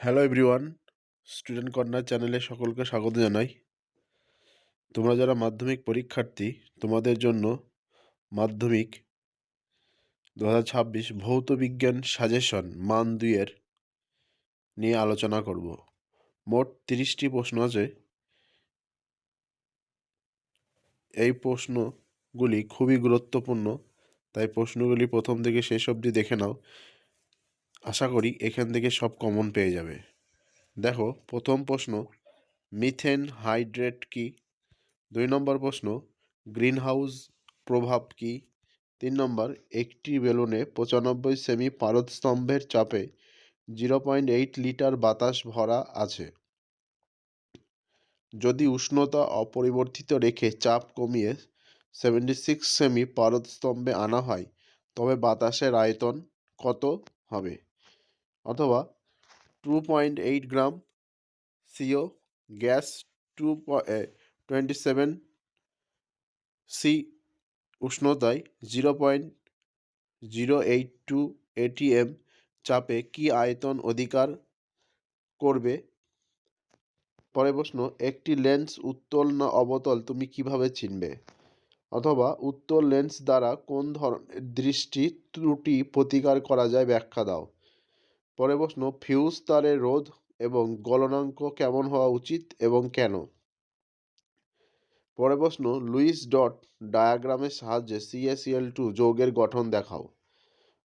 Hello everyone student corner চ্যানেলে সকলকে স্বাগত জানাই। তোমরা যারা মাধ্যমিক পরীক্ষার্থী, তোমাদের জন্য মাধ্যমিক দু ছাব্বিশ ভৌত বিজ্ঞান সাজেশন মান দুইয়ের নিয়ে আলোচনা করব। মোট তিরিশটি প্রশ্ন আছে। এই প্রশ্নগুলি খুবই গুরুত্বপূর্ণ, তাই প্রশ্নগুলি প্রথম থেকে শেষ অবধি দেখে নাও। আশা করি এখান থেকে সব কমন পেয়ে যাবে। দেখো, প্রথম প্রশ্ন মিথেন হাইড্রেট কি? দুই নম্বর প্রশ্ন গ্রিনহাউস প্রভাব কি? তিন নম্বর, একটি বেলুনে পঁচানব্বই সেমি পারদস্তম্ভের চাপে জিরো পয়েন্ট এইট লিটার বাতাস ভরা আছে। যদি উষ্ণতা অপরিবর্তিত রেখে চাপ কমিয়ে সেভেন্টি সিক্স সেমি পারদস্তম্ভে আনা হয়, তবে বাতাসের আয়তন কত হবে? অথবা two point eight gram CO gas two twenty seven C উষ্ণতায় zero point zero eight two ATM চাপে কি আয়তন অধিকার করবে? পরে প্রশ্ন, একটি লেন্স উত্তল না অবতল তুমি কীভাবে চিনবে? অথবা উত্তল লেন্স দ্বারা কোন ধরনের দৃষ্টি ত্রুটি প্রতিকার করা যায় ব্যাখ্যা দাও। পরে প্রশ্ন, ফিউজ তারের রোধ এবং গলনাঙ্ক কেমন হওয়া উচিত এবং কেন? পরে প্রশ্ন, লুইস ডট ডায়াগ্রামের সাহায্যে সিএসিএল টু যৌগের গঠন দেখাও।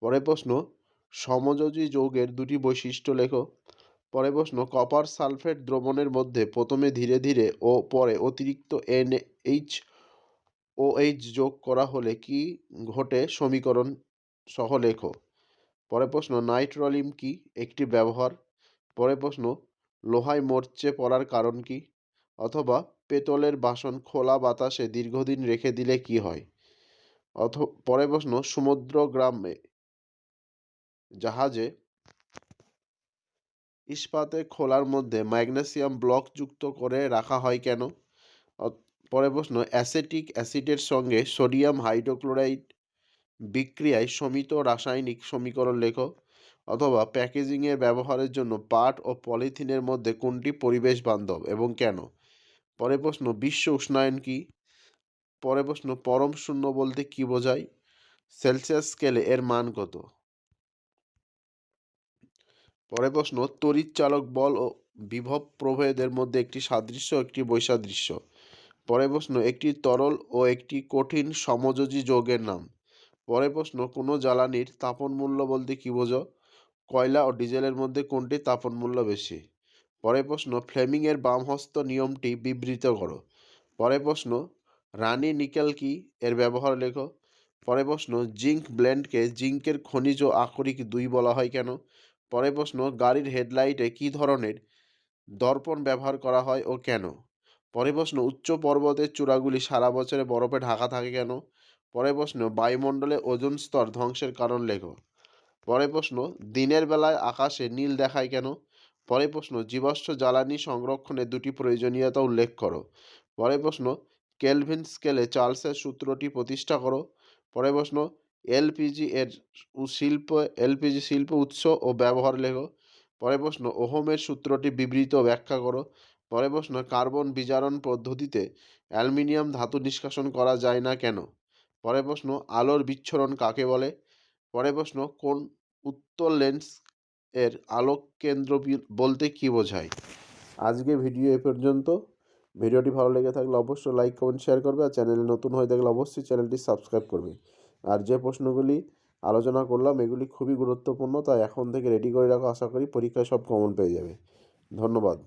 পরে প্রশ্ন, সমযোজী যৌগের দুটি বৈশিষ্ট্য লেখো। পরে প্রশ্ন, কপার সালফেট দ্রবণের মধ্যে প্রথমে ধীরে ধীরে ও পরে অতিরিক্ত এন এইচ ও এইচ যোগ করা হলে কি ঘটে? সমীকরণ সহ লেখো। পরে প্রশ্ন, নাইট্রলিম কি? একটি ব্যবহার? পরে প্রশ্ন, লোহায় মরচে পড়ার কারণ কি? অথবা, পেতলের বাসন খোলা বাতাসে দীর্ঘদিন রেখে দিলে কি হয়? অথ, পরে প্রশ্ন, সমুদ্র গ্রামে জাহাজে ইস্পাতে খোলার মধ্যে ম্যাগনেসিয়াম ব্লক যুক্ত করে রাখা হয় কেন? পরে প্রশ্ন, অ্যাসেটিক অ্যাসিডের সঙ্গে সোডিয়াম হাইড্রোক্লোরাইড বিক্রিয়ায় সমিত রাসায়নিক সমীকরণ লেখো অথবা প্যাকেজিংয়ের ব্যবহারের জন্য পাট ও পলিথিনের মধ্যে কোনটি পরিবেশ বান্ধব এবং কেন? পরে প্রশ্ন, বিশ্ব উষ্ণায়ন কি? পরে প্রশ্ন, পরম শূন্য বলতে কি বোঝায়? সেলসিয়াস স্কেলে এর মান কত? পরে প্রশ্ন, তড়িৎ চালক বল ও বিভব প্রভেদের মধ্যে একটি সাদৃশ্য, একটি বৈসাদৃশ্য। পরে প্রশ্ন, একটি তরল ও একটি কঠিন সমযোজী যৌগের নাম। পরে প্রশ্ন, কোনো জ্বালানির তাপন মূল্য বলতে কী বোঝো? কয়লা ও ডিজেলের মধ্যে কোনটি তাপন মূল্য বেশি? পরের প্রশ্ন, ফ্লেমিংয়ের বামহস্ত নিয়মটি বিবৃত করো। পরের প্রশ্ন, রানি নিকেল কি এর ব্যবহার লেখো? পরে প্রশ্ন, জিঙ্ক ব্লেন্ডকে জিঙ্কের খনিজ আকরিক দুই বলা হয় কেন? পরে প্রশ্ন, গাড়ির হেডলাইটে কি ধরনের দর্পণ ব্যবহার করা হয় ও কেন? পরে প্রশ্ন, উচ্চ পর্বতের চূড়াগুলি সারা বছরে বরফে ঢাকা থাকে কেন? পরে প্রশ্ন, বায়ুমণ্ডলে ওজন স্তর ধ্বংসের কারণ লেখো। পরে প্রশ্ন, দিনের বেলায় আকাশে নীল দেখায় কেন? পরে প্রশ্ন, জীবাশ্ম জ্বালানি সংরক্ষণে দুটি প্রয়োজনীয়তা উল্লেখ করো। পরে প্রশ্ন, কেলভিন স্কেলে চার্লসের সূত্রটি প্রতিষ্ঠা করো। পরে প্রশ্ন, এলপিজি এর শিল্প, এলপিজি শিল্প উৎস ও ব্যবহার লেখো। পরে প্রশ্ন, ওহমের সূত্রটি বিবৃত ব্যাখ্যা করো। পরে প্রশ্ন, কার্বন বিজারণ পদ্ধতিতে অ্যালুমিনিয়াম ধাতু নিষ্কাশন করা যায় না কেন? পরে প্রশ্ন, আলোর বিচ্ছরণ কাকে বলে? পরের প্রশ্ন, কোন উত্তর লেন্স এর আলোক কেন্দ্র বলতে কি বোঝায়? আজকে ভিডিও এ পর্যন্ত। ভিডিওটি ভালো লেগে থাকলে অবশ্যই লাইক, কমেন্ট, শেয়ার করবে আর চ্যানেলে নতুন হয়ে থাকলে অবশ্যই চ্যানেলটি সাবস্ক্রাইব করবে। আর যে প্রশ্নগুলি আলোচনা করলাম, এগুলি খুবই গুরুত্বপূর্ণ, তাই এখন থেকে রেডি করে রাখা। আশা করি পরীক্ষায় সব কমন পেয়ে যাবে। ধন্যবাদ।